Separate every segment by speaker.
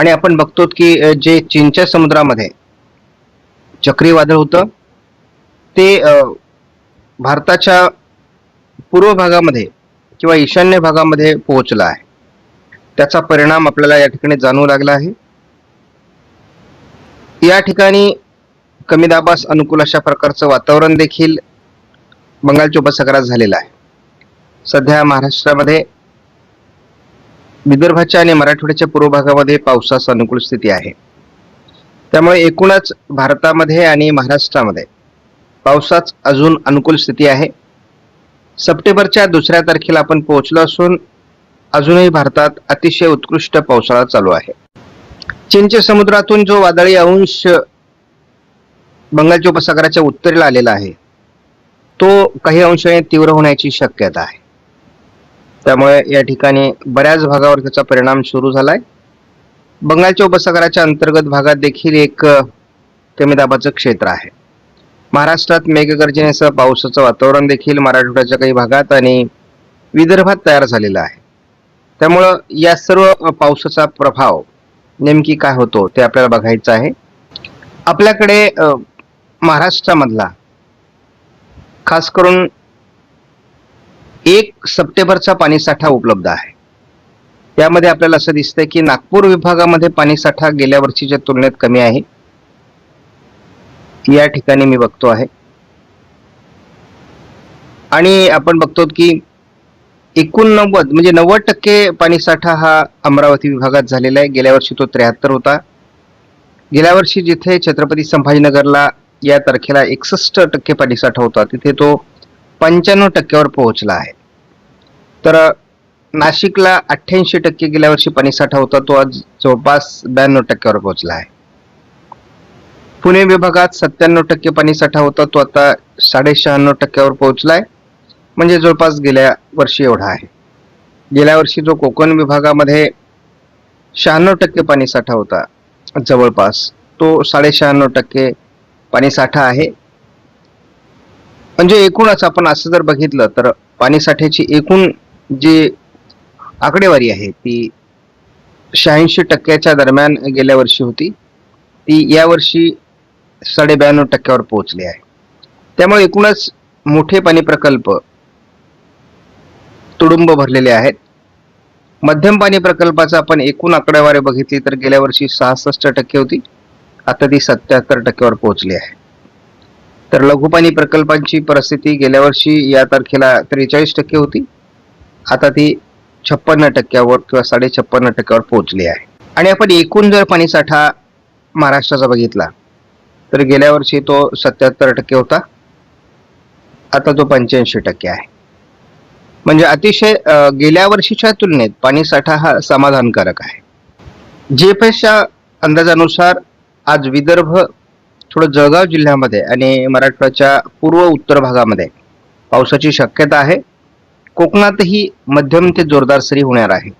Speaker 1: आणि आपण बघतो की जे चीनच्या समुद्रामध्ये चक्रीवादळ होतं ते भारताच्या पूर्व भागामध्ये किंवा ईशान्य भागामध्ये पोहोचला आहे. त्याचा परिणाम आपल्याला या ठिकाणी जाणवू लागला आहे. या ठिकाणी कमी दाबास अनुकूल अशा प्रकारचं वातावरण देखील बंगालच्या उपसागरात झालेलं आहे. सध्या महाराष्ट्रामध्ये विदर्भाच्या आणि मराठवाड्याच्या पूर्व भागामध्ये पावसास अनुकूल स्थिती आहे. त्यामुळे एकूणच भारतामध्ये आणि महाराष्ट्रामध्ये पावसाच अजून अनुकूल स्थिती आहे. सप्टेंबरच्या दुसऱ्या तारखेला आपण पोहोचलो असून अजूनही भारतात अतिशय उत्कृष्ट पावसाळा चालू आहे. चीनच्या समुद्रातून जो वादळी अंश बंगालच्या उपसागराच्या उत्तरेला आलेला आहे तो काही अंशाने तीव्र होण्याची शक्यता आहे. त्यामुळे या ठिकाणी बऱ्याच भागावर त्याचा परिणाम सुरू झालाय. बंगालच्या उपसागराच्या अंतर्गत भागात देखील एक कमी दाबाचं क्षेत्र आहे. महाराष्ट्रात मेघगर्जनेसह पावसाचं वातावरण देखील मराठवाड्याच्या काही भागात आणि विदर्भात तयार झालेलं आहे. त्यामुळं या सर्व पावसाचा प्रभाव नेमकी काय होतो ते आपल्याला बघायचं आहे. आपल्याकडे महाराष्ट्रामधला खास करून एक सप्टेंबरचा पाणीसाठा उपलब्ध आहे. त्यामध्ये आपल्याला असं दिसतंय की नागपूर विभागामध्ये पाणीसाठा गेल्या वर्षीच्या तुलनेत कमी आहे. या ठिकाणी मी बघतो आहे. आणि आपण बघतो की एकोणनव्वद म्हणजे नव्वद टक्के पाणीसाठा हा अमरावती विभागात झालेला आहे. गेल्या वर्षी तो त्र्याहत्तर होता. गेल्या वर्षी जिथे छत्रपती संभाजीनगरला या तारखेला एकसष्ट टक्के पाणीसाठा होता तिथे तो पंच्याण्णव टक्क्यावर पोहोचला आहे. तर नाशिकला अठ्ठ्याऐंशी टक्के गेल्या वर्षी पाणीसाठा होता तो आज जवळपास ब्याण्णव टक्क्यावर पोहोचला आहे. पुणे विभागात सत्त्याण्णव टक्के पाणीसाठा होता तो आता साडेशहाण्णव टक्क्यावर पोहोचलाय म्हणजे जवळपास गेल्या वर्षी एवढा आहे. गेल्या वर्षी जो कोकण विभागामध्ये शहाण्णव टक्के पाणीसाठा होता जवळपास तो साडेशहाण्णव टक्के पाणीसाठा आहे. म्हणजे एकूणच आपण असं जर बघितलं तर पाणीसाठ्याची एकूण जी आकडेवारी आहे ती शहाऐंशी टक्क्याच्या दरम्यान गेल्या वर्षी होती. ती यावर्षी साडे ब्याण्णव टक्क्यावर पोहोचली आहे. त्यामुळे एकूणच मोठे पाणी प्रकल्प तुडुंब भरलेले आहेत. मध्यम पाणी प्रकल्पाचा आपण एकूण आकडेवारी बघितली तर गेल्या वर्षी सहासष्ट टक्के होती. आता ती सत्याहत्तर टक्क्यावर पोहोचली आहे. तर लघुपाणी प्रकल्पांची परिस्थिती गेल्या वर्षी या तारखेला त्रेचाळीस टक्के होती. आता ती छप्पन्न टक्क्यावर किंवा साडे छप्पन्न टक्क्यावर पोहोचली आहे. आणि आपण एकूण जर पाणीसाठा महाराष्ट्राचा बघितला तर गेल्या वर्षी तो सत्याहत्तर टक्के होता. आता तो पंच्याऐंशी टक्के आहे. म्हणजे अतिशय गेल्या वर्षीच्या तुलनेत पाणीसाठा हा समाधानकारक आहे. जीएफएसच्या अंदाजानुसार आज विदर्भ थोडं जळगाव जिल्ह्यामध्ये आणि मराठवाड्याच्या पूर्व उत्तर भागामध्ये पावसाची शक्यता आहे. कोकणातही मध्यम ते जोरदार सरी होणार आहे.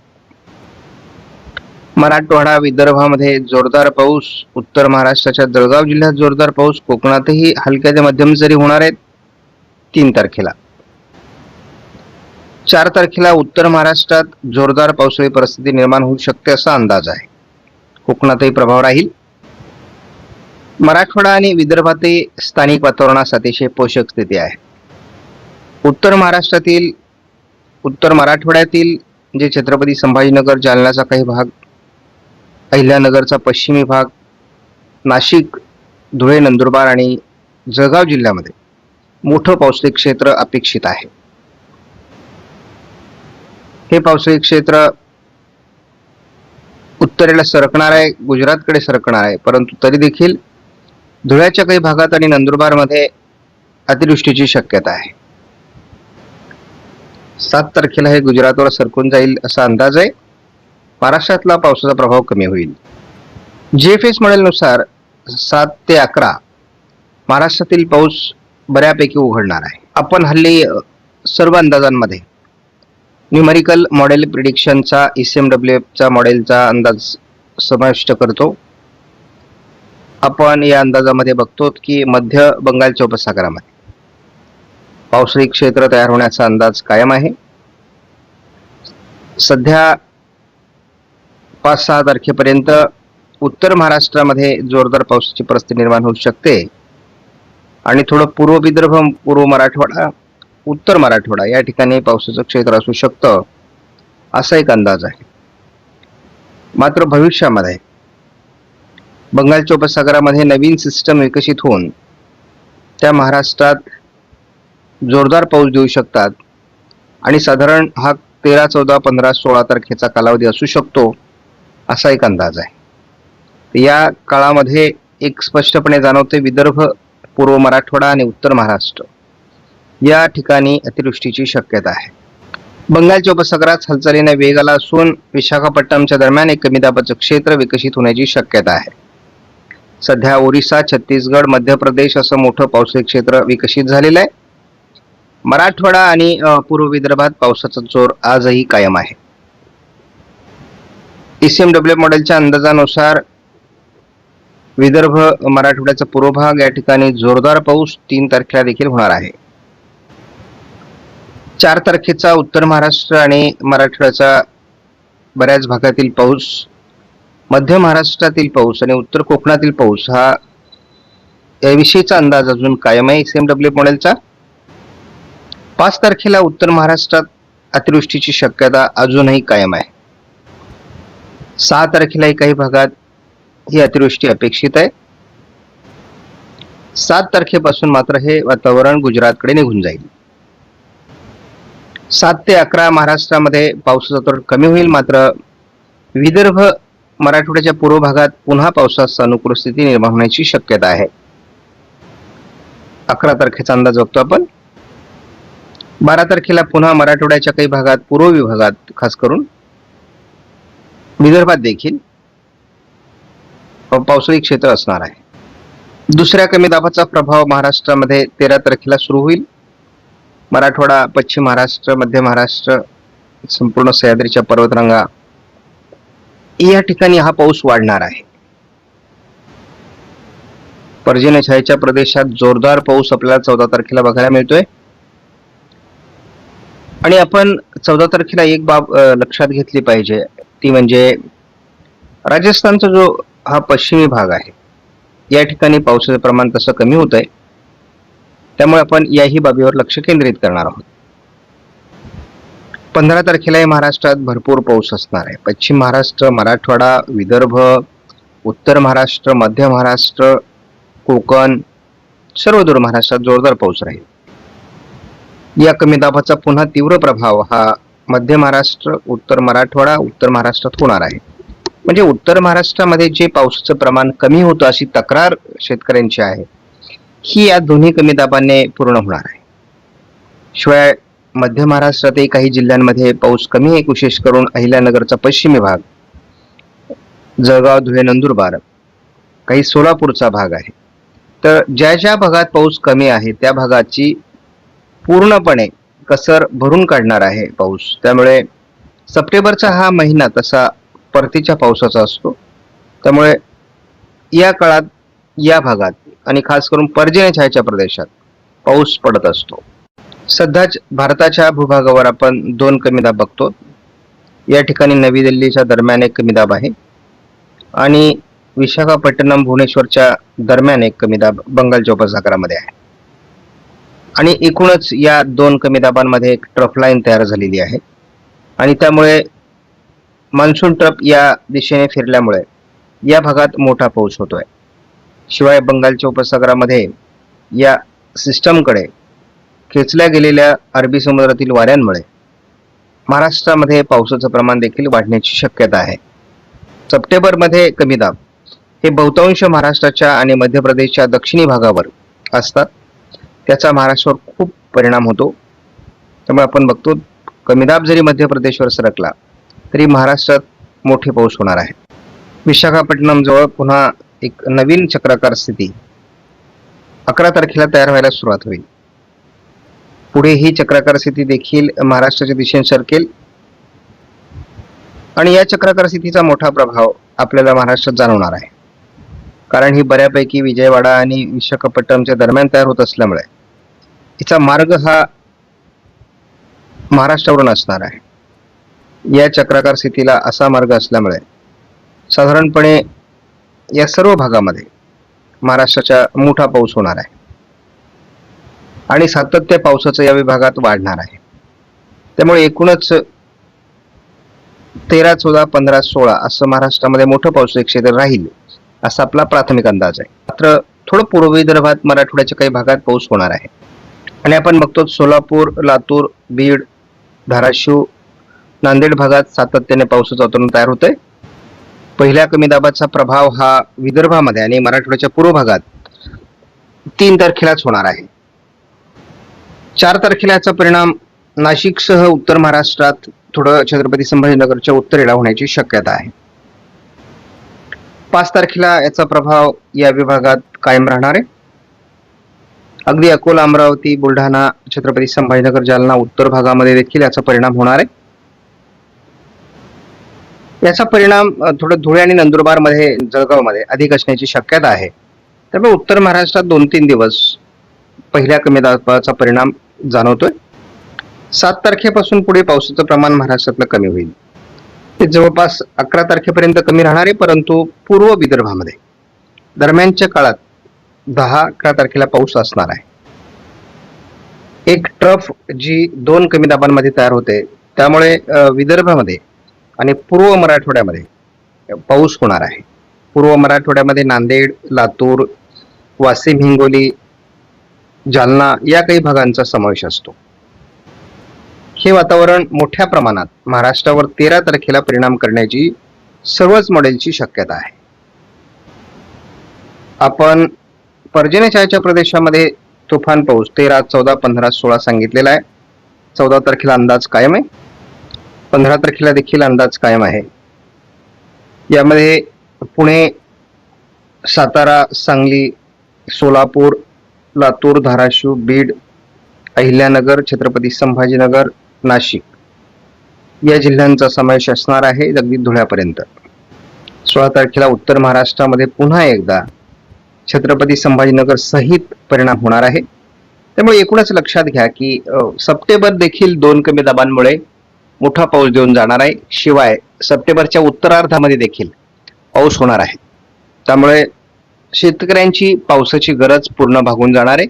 Speaker 1: मराठवाडा विदर्भामध्ये जोरदार पाऊस उत्तर महाराष्ट्राच्या जळगाव जिल्ह्यात जोरदार पाऊस कोकणातही हलक्या ते मध्यम सरी होणार आहेत. तीन तारखेला. चार तारखेला उत्तर महाराष्ट्रात जोरदार पावसाळी परिस्थिती निर्माण होऊ शकते असा अंदाज आहे. कोकणातही प्रभाव राहील. मराठवाडा आणि विदर्भातही स्थानिक वातावरणास अतिशय पोषक स्थिती आहे. उत्तर महाराष्ट्रातील उत्तर मराठवाड्यातील जे छत्रपती संभाजीनगर जालन्याचा काही भाग अहिल्यानगरचा पश्चिमी भाग नाशिक धुळे नंदुरबार आणि जळगाव जिल्ह्यामध्ये मोठं पावसाळी क्षेत्र अपेक्षित आहे. हे पावसाळी क्षेत्र उत्तरेला सरकणार आहे गुजरातकडे सरकणार आहे परंतु तरी देखील धुळ्याच्या काही भागात आणि नंदुरबारमध्ये अतिवृष्टीची शक्यता आहे. सात तारखेला हे गुजरातवर सरकून जाईल असा अंदाज आहे. महाराष्ट्रातला पावसाचा प्रभाव कमी होईल. जे एफ एस मॉडेलनुसार सात ते अकरा महाराष्ट्रातील पाऊस बऱ्यापैकी उघडणार आहे. आपण हल्ली सर्व अंदाजांमध्ये न्यूमरिकल मॉडेल प्रिडिक्शनचा ई सी एम डब्ल्यू एफचा मॉडेलचा अंदाज समाविष्ट करतो. आपण या अंदाजामध्ये बघतो की मध्य बंगालच्या उपसागरामध्ये पावसाळी क्षेत्र तयार होण्याचा अंदाज कायम आहे. सध्या पाच सहा तारखेपर्यंत उत्तर महाराष्ट्रामध्ये जोरदार पावसाची परिस्थिती निर्माण होऊ शकते. आणि थोडं पूर्व विदर्भ पूर्व मराठवाडा उत्तर मराठवाडा या ठिकाणी पावसाचं क्षेत्र असू शकतं असा एक अंदाज आहे. मात्र भविष्यामध्ये बंगालच्या उपसागरामध्ये नवीन सिस्टम विकसित होऊन त्या महाराष्ट्रात जोरदार पाऊस देऊ शकतात. आणि साधारण हा तेरा चौदा पंधरा सोळा तारखेचा कालावधी असू शकतो असा एक अंदाज आहे. या काळामध्ये एक स्पष्टपणे जाणवते विदर्भ पूर्व मराठवाडा आणि उत्तर महाराष्ट्र. या ठिकाणी अतिवृष्टीची शक्यता आहे. बंगालच्या उपसागरात हालचालीने वेग आला असून विशाखापट्टणमच्या दरम्यान एक कमी दाबाचं क्षेत्र विकसित होण्याची शक्यता आहे. सध्या ओरिसा छत्तीसगड मध्य प्रदेश असं मोठं पावसाळी क्षेत्र विकसित झालेलं आहे. मराठवाडा आणि पूर्व विदर्भात पावसाचा जोर आजही कायम आहे. डब्ल्यू मॉडेलच्या अंदाजानुसार विदर्भ मराठवाड्याचा पूर्व भाग या ठिकाणी जोरदार पाऊस तीन तारखेला देखील होणार आहे. चार तारखेचा उत्तर महाराष्ट्र आणि मराठवाड्याचा बऱ्याच भागातील पाऊस मध्य महाराष्ट्रातील पाऊस आणि उत्तर कोकणातील पाऊस हा याविषयीचा अंदाज अजून कायम आहे डब्ल्यू मॉडेलचा. पाच तारखेला उत्तर महाराष्ट्रात अतिवृष्टीची शक्यता अजूनही कायम आहे. सहा तारखेलाही काही भागात ही अतिवृष्टी अपेक्षित आहे. सात तारखेपासून मात्र हे वातावरण गुजरातकडे निघून जाईल. सात ते अकरा महाराष्ट्रामध्ये पावसाचा तोड कमी होईल मात्र विदर्भ मराठवाड्याच्या पूर्व भागात पुन्हा पावसास अनुकूल स्थिती निर्माण होण्याची शक्यता आहे. अकरा तारखेचा अंदाज बघतो आपण. बारा तारखेला पुन्हा मराठवाड्याच्या काही भागात पूर्व विभागात खास करून विदर्भात देखील पावसाळी क्षेत्र असणार आहे. दुसऱ्या कमी दाबाचा प्रभाव महाराष्ट्रामध्ये तेरा तारखेला सुरू होईल. मराठवाडा पश्चिम महाराष्ट्र मध्य महाराष्ट्र संपूर्ण सह्याद्रीच्या पर्वतरांगा या ठिकाणी हा पाऊस वाढणार आहे. पर्जन्यछायेच्या प्रदेशात जोरदार पाऊस आपल्याला चौदा तारखेला बघायला मिळतोय. आणि आपण चौदा तारखेला एक बाब लक्षात घेतली पाहिजे. ती म्हणजे राजस्थानचा जो हा पश्चिमी भाग आहे या ठिकाणी पावसाचं प्रमाण तसं कमी होत आहे त्यामुळे आपण याही बाबीवर लक्ष केंद्रित करणार आहोत. पंधरा तारखेलाही महाराष्ट्रात भरपूर पाऊस असणार आहे. पश्चिम महाराष्ट्र मराठवाडा विदर्भ उत्तर महाराष्ट्र मध्य महाराष्ट्र कोकण सर्व दूर महाराष्ट्रात जोरदार पाऊस राहील. या कमी दाबाचा पुन्हा तीव्र प्रभाव हा मध्य महाराष्ट्र उत्तर मराठवाडा उत्तर महाराष्ट्रात होणार आहे. म्हणजे उत्तर महाराष्ट्रामध्ये जे पावसाचं प्रमाण कमी होतं अशी तक्रार शेतकऱ्यांची आहे ही या दोन्ही कमी दाबाने पूर्ण होणार आहे. शिवाय मध्य महाराष्ट्रातही काही जिल्ह्यांमध्ये पाऊस कमी आहे. विशेष करून अहिल्यानगरचा पश्चिमी भाग जळगाव धुळे नंदुरबार काही सोलापूरचा भाग आहे. तर ज्या ज्या भागात पाऊस कमी आहे त्या भागाची पूर्णपणे कसर भरून काढणार आहे पाऊस. त्यामुळे सप्टेंबरचा हा महिना तसा परतीच्या पावसाचा असतो. त्यामुळे या काळात या भागात आणि खास करून पर्जन्य छायाच्या प्रदेशात पाऊस पडत असतो. सध्याच भारताच्या भूभागावर आपण दोन कमी दाब बघतो. या ठिकाणी नवी दिल्लीच्या दरम्यान एक कमी दाब आहे आणि विशाखापट्टणम भुवनेश्वरच्या दरम्यान एक कमी दाब बंगालच्या उपसागरामध्ये आहे. आणि एकूणच या दोन कमी दाबांमध्ये एक ट्रफ लाईन तयार झालेली आहे. आणि त्यामुळे मान्सून ट्रफ या दिशेने फिरल्यामुळे या भागात मोठा पाऊस होतोय. शिवाय बंगालच्या उपसागरामध्ये या सिस्टमकडे खेचल्या गेलेल्या अरबी समुद्रातील वाऱ्यांमुळे महाराष्ट्रामध्ये पावसाचं प्रमाण देखील वाढण्याची शक्यता आहे. सप्टेंबरमध्ये कमी दाब. हे बहुतांश महाराष्ट्राच्या आणि मध्य प्रदेशच्या दक्षिणी भागावर असतात. त्याचा महाराष्ट्रावर खूप परिणाम होतो. त्यामुळे आपण बघतो कमी दाब जरी मध्य प्रदेशवर सरकला तरी महाराष्ट्रात मोठे पाऊस होणार आहे. विशाखापट्टणम जवळ पुन्हा एक नवीन चक्राकार स्थिती अकरा तारखेला तयार व्हायला सुरुवात होईल. पुढे ही चक्राकार स्थिती देखील महाराष्ट्राच्या दिशेने सरकेल. आणि या चक्राकार स्थितीचा मोठा प्रभाव आपल्याला महाराष्ट्रात जाणवणार आहे. कारण ही बऱ्यापैकी विजयवाडा आणि विशाखापट्टणमच्या दरम्यान तयार होत असल्यामुळे हिचा मार्ग हा महाराष्ट्रावरून असणार आहे. या चक्राकार स्थितीला असा मार्ग असल्यामुळे साधारणपणे या सर्व भागामध्ये महाराष्ट्राच्या मोठा पाऊस होणार आहे. आणि सातत्य पावसाचं या विभागात वाढणार आहे. त्यामुळे एकूणच तेरा चौदा पंधरा सोळा असं महाराष्ट्रामध्ये मोठं पावसाचं क्षेत्र राहील असा आपला प्राथमिक अंदाज आहे. मात्र थोडं पूर्व विदर्भात मराठवाड्याच्या काही भागात पाऊस होणार आहे. आणि आपण बघतो सोलापूर लातूर बीड धाराशिव नांदेड भागात सातत्याने पावसाचं वातावरण तयार होतंय. पहिल्या कमी दाबाचा प्रभाव हा विदर्भामध्ये आणि मराठवाड्याच्या पूर्व भागात तीन तारखेलाच होणार आहे. चार तारखेला याचा परिणाम नाशिकसह उत्तर महाराष्ट्रात थोडं छत्रपती संभाजीनगरच्या उत्तरेला होण्याची शक्यता आहे. पाच तारखेला याचा प्रभाव या विभागात कायम राहणार आहे. अगदी अकोला अमरावती बुलढाणा छत्रपती संभाजीनगर जालना उत्तर भागामध्ये देखील याचा परिणाम होणार आहे. याचा परिणाम थोडं धुळे आणि नंदुरबारमध्ये जळगावमध्ये अधिक असण्याची शक्यता आहे. त्यामुळे उत्तर महाराष्ट्रात दोन तीन दिवस पहिल्या कमी दाबाचा परिणाम जाणवतोय. सात तारखेपासून पुढे पावसाचं प्रमाण महाराष्ट्रातलं कमी होईल. ते जवळपास अकरा तारखेपर्यंत कमी राहणार आहे परंतु पूर्व विदर्भामध्ये. दरम्यानच्या काळात दहा अकरा तारखेला पाऊस असणार आहे. एक ट्रफ जी दोन कमी दाबांमध्ये तयार होते त्यामुळे विदर्भामध्ये आणि पूर्व मराठवाड्यामध्ये पाऊस होणार आहे. पूर्व मराठवाड्यामध्ये नांदेड लातूर वाशिम हिंगोली जालना या काही भागांचा समावेश असतो. हे वातावरण मोठ्या प्रमाणात महाराष्ट्रावर तेरा तारखेला परिणाम करण्याची सर्वच मॉडेलची शक्यता आहे. आपण पर्जन्यछायाच्या प्रदेशामध्ये तुफान पाऊस तेरा चौदा पंधरा सोळा सांगितलेला आहे. चौदा तारखेला अंदाज कायम आहे. पंधरा तारखेला देखील अंदाज कायम आहे. यामध्ये पुणे सातारा सांगली सोलापूर लातूर धाराशिव बीड अहिल्यानगर छत्रपती संभाजीनगर नाशिक या जिल्ह्यांचा समावेश असणार आहे अगदी धुळ्यापर्यंत. सोळा तारखेला उत्तर महाराष्ट्रामध्ये पुन्हा एकदा छत्रपती संभाजीनगर सहित परिणाम होणार आहे. त्यामुळे एकूणच लक्षात घ्या की सप्टेंबर देखील दोन कमी दाबांमुळे मोठा पाऊस देऊन जाणार आहे. शिवाय सप्टेंबरच्या उत्तरार्धामध्ये देखील पाऊस होणार आहे. त्यामुळे शेतकऱ्यांची पावसाची गरज पूर्ण भागून जाणार आहे.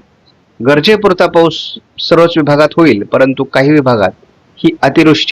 Speaker 1: गरजेपुरता पाऊस सर्वच विभागात होईल परंतु काही विभागात ही अतिवृष्टी